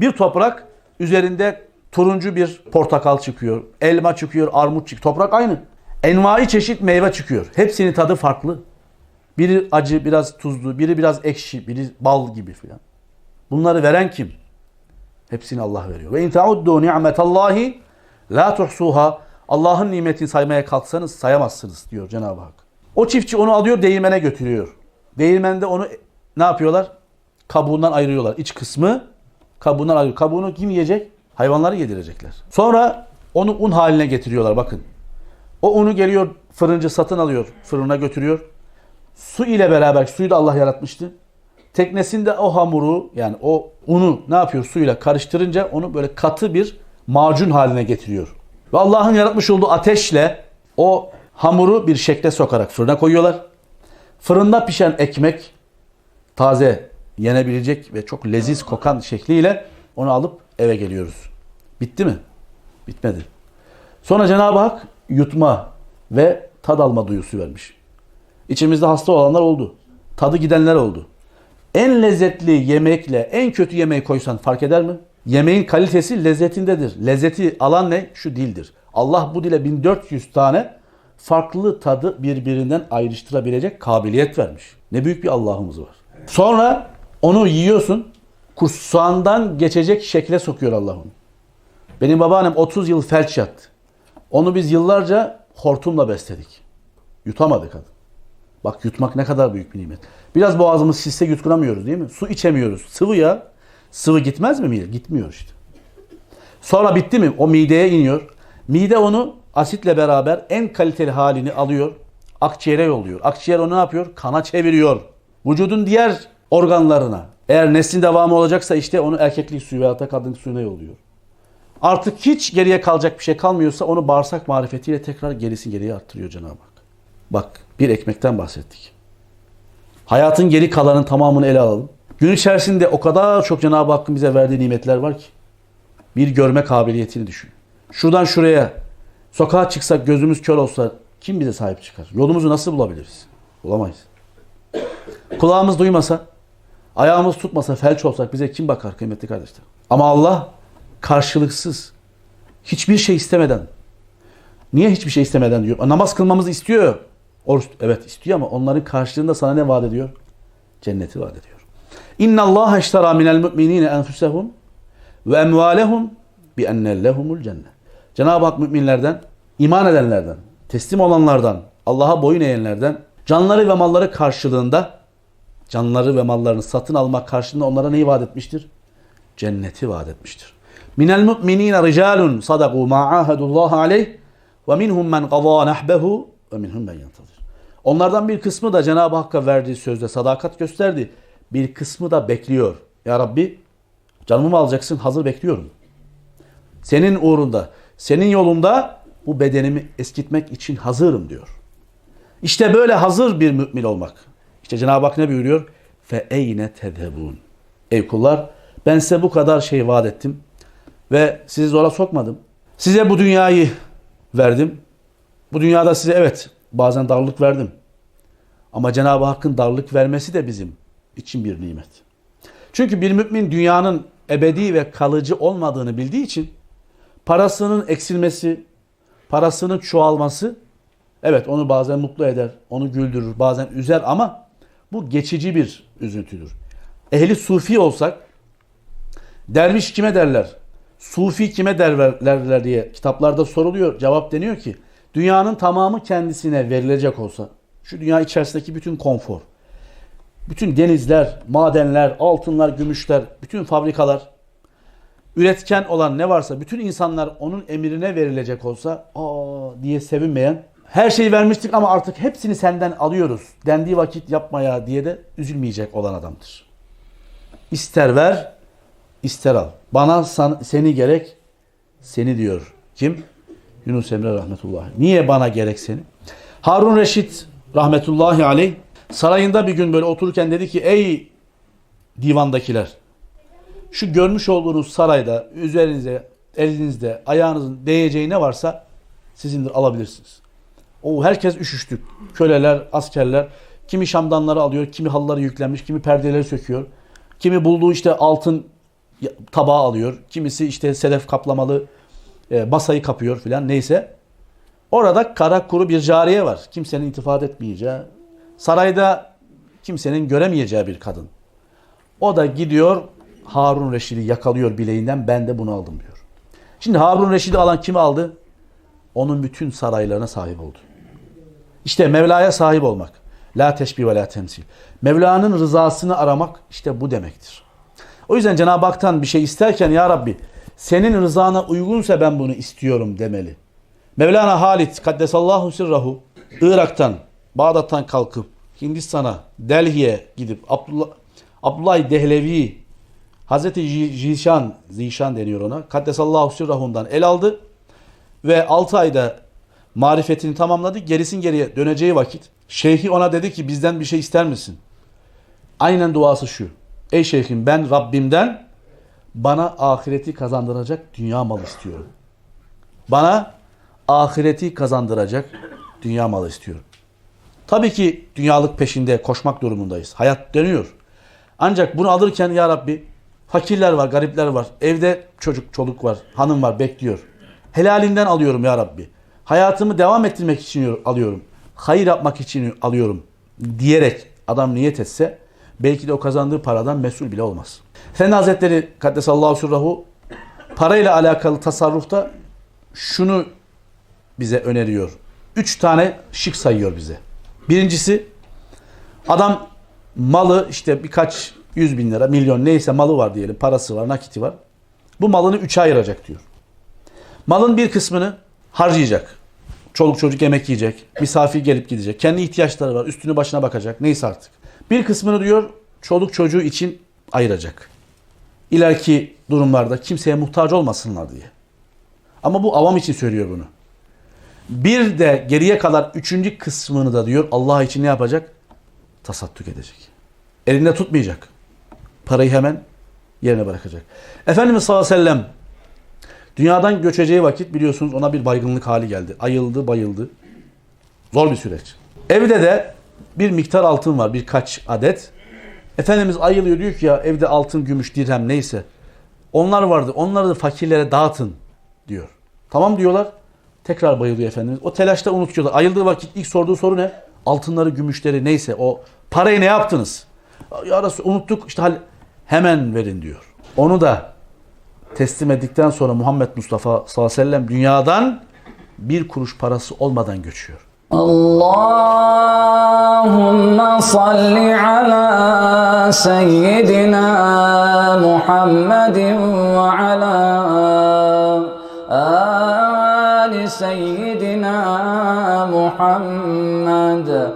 Bir toprak üzerinde turuncu bir portakal çıkıyor, elma çıkıyor, armut çıkıyor. Toprak aynı. Envai çeşit meyve çıkıyor. Hepsinin tadı farklı. Biri acı, biraz tuzlu, biri biraz ekşi, biri bal gibi filan. Bunları veren kim? Hepsini Allah veriyor. Ve in tauddu ni'metallahi la tuhsuha. Allah'ın nimetini saymaya kalksanız sayamazsınız diyor Cenab-ı Hak. O çiftçi onu alıyor değirmene götürüyor. Değirmende onu ne yapıyorlar? Kabuğundan ayırıyorlar. İç kısmı kabuğundan ayırıyor. Kabuğunu kim yiyecek? Hayvanları yedirecekler. Sonra onu un haline getiriyorlar bakın. O unu geliyor fırıncı satın alıyor. Fırına götürüyor. Su ile beraber suyu da Allah yaratmıştı. Teknesinde o hamuru yani o unu ne yapıyor suyla karıştırınca onu böyle katı bir macun haline getiriyor. Ve Allah'ın yaratmış olduğu ateşle o hamuru bir şekle sokarak fırına koyuyorlar. Fırında pişen ekmek taze yenebilecek ve çok leziz kokan şekliyle onu alıp eve geliyoruz. Bitti mi? Bitmedi. Sonra Cenab-ı Hak yutma ve tad alma duyusu vermiş. İçimizde hasta olanlar oldu. Tadı gidenler oldu. En lezzetli yemekle en kötü yemeği koysan fark eder mi? Yemeğin kalitesi lezzetindedir. Lezzeti alan ne? Şu dildir. Allah bu dile 1400 tane farklı tadı birbirinden ayrıştırabilecek kabiliyet vermiş. Ne büyük bir Allah'ımız var. Sonra onu yiyorsun. Kursağından geçecek şekle sokuyor Allah onu. Benim babaannem 30 yıl felç yattı. Onu biz yıllarca hortumla besledik. Yutamadı kadın. Bak yutmak ne kadar büyük bir nimet. Biraz boğazımız şişse yutkunamıyoruz değil mi? Su içemiyoruz. Sıvı ya. Sıvı gitmez mi mide? Gitmiyor işte. Sonra bitti mi? O mideye iniyor. Mide onu asitle beraber en kaliteli halini alıyor. Akciğere yolluyor. Akciğer onu ne yapıyor? Kana çeviriyor. Vücudun diğer organlarına. Eğer neslin devamı olacaksa işte onu erkeklik suyu veya da kadınlık suyuna yolluyor. Artık hiç geriye kalacak bir şey kalmıyorsa onu bağırsak marifetiyle tekrar gerisi geriye arttırıyor Cenab-ı Hak. Bak bir ekmekten bahsettik. Hayatın geri kalanın tamamını ele alalım. Gün içerisinde o kadar çok Cenab-ı Hakk'ın bize verdiği nimetler var ki. Bir görme kabiliyetini düşün. Şuradan şuraya sokağa çıksak gözümüz kör olsa kim bize sahip çıkar? Yolumuzu nasıl bulabiliriz? Bulamayız. Kulağımız duymasa, ayağımız tutmasa, felç olsak bize kim bakar kıymetli kardeşler? Ama Allah karşılıksız, hiçbir şey istemeden, niye hiçbir şey istemeden diyor? Namaz kılmamızı istiyor. Oruç, evet istiyor ama onların karşılığında sana ne vaat ediyor? Cenneti vaat ediyor. İnna Allah iştara minel mu'minine enfusehum ve emvalehum bi enne lehumul cennet. Cenab-ı Hak müminlerden, iman edenlerden, teslim olanlardan, Allah'a boyun eğenlerden canları ve malları karşılığında canları ve mallarını satın almak karşılığında onlara neyi vaat etmiştir? Cenneti vaat etmiştir. Minel mu'minine ricalun sadaku ma ahadullah aleyh ve minhum men qada nahbehu ve minhum men yantazir. Onlardan bir kısmı da Cenab-ı Hakk'a verdiği sözde sadakat gösterdi. Bir kısmı da bekliyor. Ya Rabbi canımı alacaksın hazır bekliyorum. Senin uğrunda, senin yolunda bu bedenimi eskitmek için hazırım diyor. İşte böyle hazır bir mümin olmak. İşte Cenab-ı Hak ne buyuruyor? Fe eyne tedhebun. Ey kullar ben size bu kadar şey vaat ettim ve sizi zora sokmadım. Size bu dünyayı verdim. Bu dünyada size evet bazen darlık verdim. Ama Cenab-ı Hakk'ın darlık vermesi de bizim için bir nimet. Çünkü bir mümin dünyanın ebedi ve kalıcı olmadığını bildiği için parasının eksilmesi, parasının çoğalması evet onu bazen mutlu eder, onu güldürür, bazen üzer ama bu geçici bir üzüntüdür. Ehli sufi olsak derviş kime derler? Sufi kime derler diye kitaplarda soruluyor. Cevap deniyor ki dünyanın tamamı kendisine verilecek olsa şu dünya içerisindeki bütün konfor, bütün denizler, madenler, altınlar, gümüşler, bütün fabrikalar, üretken olan ne varsa bütün insanlar onun emrine verilecek olsa aa diye sevinmeyen her şeyi vermiştik ama artık hepsini senden alıyoruz dendiği vakit yapmaya diye de üzülmeyecek olan adamdır. İster ver, ister al. Bana san, seni gerek, seni diyor. Kim? Yunus Emre rahmetullah. Niye bana gerek seni? Harun Reşit rahmetullahi aleyh sarayında bir gün böyle otururken dedi ki ey divandakiler şu görmüş olduğunuz sarayda üzerinize elinizde ayağınızın değeceği ne varsa sizindir alabilirsiniz. O herkes üşüştük. Köleler, askerler kimi şamdanları alıyor, kimi halıları yüklenmiş, kimi perdeleri söküyor. Kimi bulduğu işte altın tabağı alıyor. Kimisi işte sedef kaplamalı e, masayı kapıyor filan neyse. Orada kara kuru bir cariye var. Kimsenin itifat etmeyeceği, sarayda kimsenin göremeyeceği bir kadın. O da gidiyor Harun Reşid'i yakalıyor bileğinden ben de bunu aldım diyor. Şimdi Harun Reşid'i alan kimi aldı? Onun bütün saraylarına sahip oldu. İşte Mevla'ya sahip olmak. La teşbih ve la temsil. Mevla'nın rızasını aramak işte bu demektir. O yüzden Cenab-ı Hak'tan bir şey isterken ya Rabbi senin rızana uygunsa ben bunu istiyorum demeli. Mevlana Halit Kaddesallahu sirrahu Irak'tan, Bağdat'tan kalkıp Hindistan'a, Delhi'ye gidip Abdullah, Abdullah Dehlevi Hazreti Zi- Zişan, Zişan deniyor ona. Kaddesallahu sirrahundan el aldı ve 6 ayda marifetini tamamladı. Gerisin geriye döneceği vakit şeyhi ona dedi ki bizden bir şey ister misin? Aynen duası şu. Ey şeyhim ben Rabbimden bana ahireti kazandıracak dünya malı istiyorum. Bana ahireti kazandıracak dünya malı istiyorum. Tabii ki dünyalık peşinde koşmak durumundayız. Hayat dönüyor. Ancak bunu alırken ya Rabbi fakirler var, garipler var. Evde çocuk, çoluk var, hanım var bekliyor. Helalinden alıyorum ya Rabbi. Hayatımı devam ettirmek için alıyorum. Hayır yapmak için alıyorum diyerek adam niyet etse belki de o kazandığı paradan mesul bile olmaz. Efendi Hazretleri Kaddesallahu sürrahu parayla alakalı tasarrufta şunu bize öneriyor. Üç tane şık sayıyor bize. Birincisi adam malı işte birkaç yüz bin lira, milyon neyse malı var diyelim, parası var, nakiti var. Bu malını üçe ayıracak diyor. Malın bir kısmını harcayacak. Çoluk çocuk yemek yiyecek, misafir gelip gidecek, kendi ihtiyaçları var, üstünü başına bakacak, neyse artık. Bir kısmını diyor çoluk çocuğu için ayıracak. İleriki durumlarda kimseye muhtaç olmasınlar diye. Ama bu avam için söylüyor bunu. Bir de geriye kalan üçüncü kısmını da diyor Allah için ne yapacak? Tasadduk edecek. Elinde tutmayacak. Parayı hemen yerine bırakacak. Efendimiz sallallahu aleyhi ve sellem dünyadan göçeceği vakit biliyorsunuz ona bir baygınlık hali geldi. Ayıldı, bayıldı. Zor bir süreç. Evde de bir miktar altın var birkaç adet. Efendimiz ayılıyor diyor ki ya evde altın, gümüş, dirhem neyse. Onlar vardı. Onları da fakirlere dağıtın diyor. Tamam diyorlar. Tekrar bayılıyor Efendimiz. O telaşta unutuyorlar. Ayıldığı vakit ilk sorduğu soru ne? Altınları, gümüşleri neyse o parayı ne yaptınız? Ya Resul, unuttuk işte hemen verin diyor. Onu da teslim ettikten sonra Muhammed Mustafa sallallahu aleyhi ve sellem dünyadan bir kuruş parası olmadan göçüyor. Allahümme salli ala seyyidina Muhammedin ve ala ali seyyidina Muhammed.